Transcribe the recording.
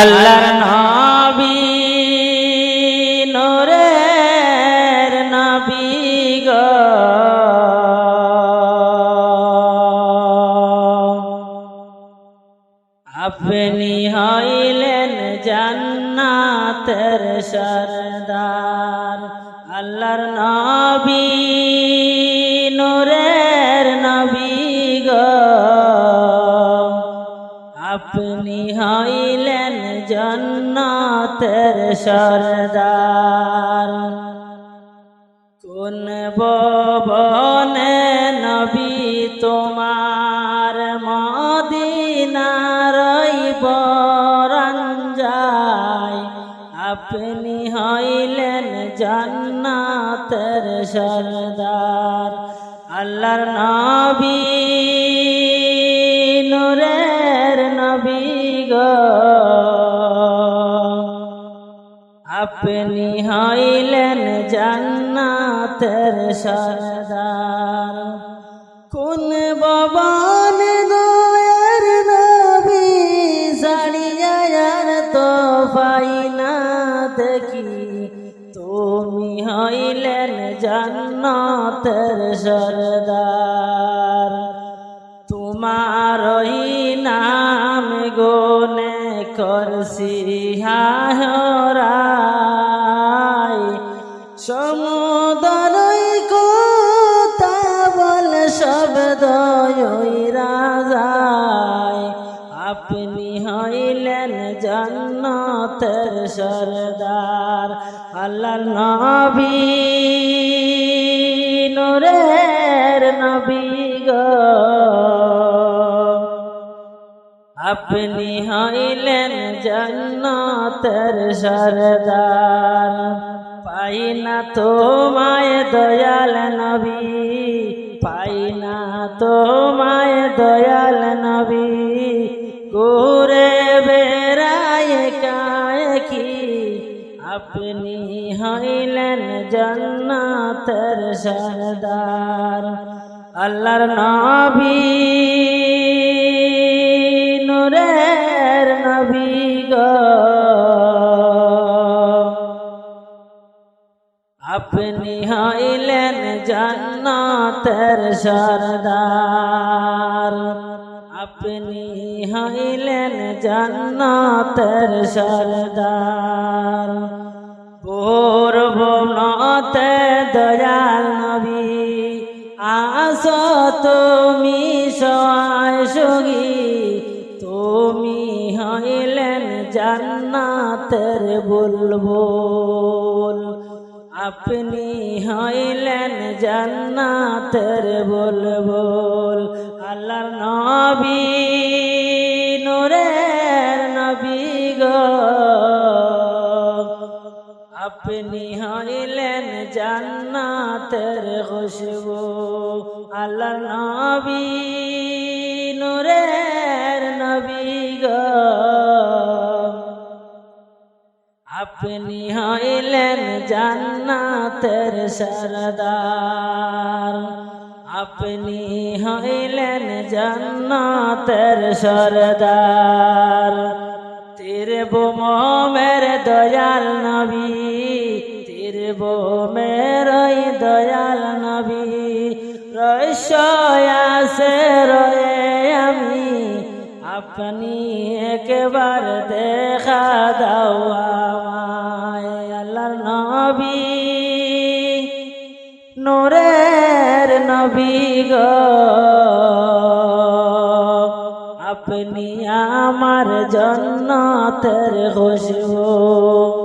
আল্লাহর নবী, নূরের নবী গো। আপনি হইলেন জান্নাতের সরদার। আল্লাহর নবী, নূরের নবী গো। আপনি হইলেন জান্নাতের সরদার। কোন বনে নবী তোমার মদিনার বরঞ্জায় আপনি হইলেন জান্নাতের সরদার। আল্লাহর নবী, নূরের নবী গো। আপনি হইলেন জান্নাতের সরদার। কোন বাবান দয়ার নবী সাড়িয়ার তো পাই না দেখি। তুমি হইলেন জান্নাতের সরদার। তোমার নাম গোনে করছি হাহরাই জান্নাতের সরদার আল্লাহ নবী। নূরের নবী গো। আপনি হইলেন জান্নাতের সরদার। পাই না তোমায় দয়াল নবী, পাই না তোমায় দয়াল নবী। ঘুরে আপনি হইলেন জান্নাতের সরদার, আল্লাহর নবী, নূরের নবী গো। আপনি হইলেন জান্নাতের সরদার, আপনি হইলেন জান্নাতের সরদার। পূর্বনতে দয়াল নবী, আস তুমি সগী তুমি হইলেন জান্নাতের বুলবুল। আপনি হইলেন জান্নাতের বুলবুল। আল্লাহর নবী আপনি হইলেন জান্নাতের খুশবু। আল্লাহ নবী, নূরের নবী গো। আপনি হইলেন জান্নাতের সরদার। আপনি হইলেন জান্নাতের সরদার। তেরে বোমের দয়াল নবী। বোমের দয়াল নবী। রসয়াসে রয়ে আমি। আপনি একবার দেখা দাও আমায়, আল্লাহর নবী। নূরের নবী গো। আপনি আমার জন্নতের খুশবু।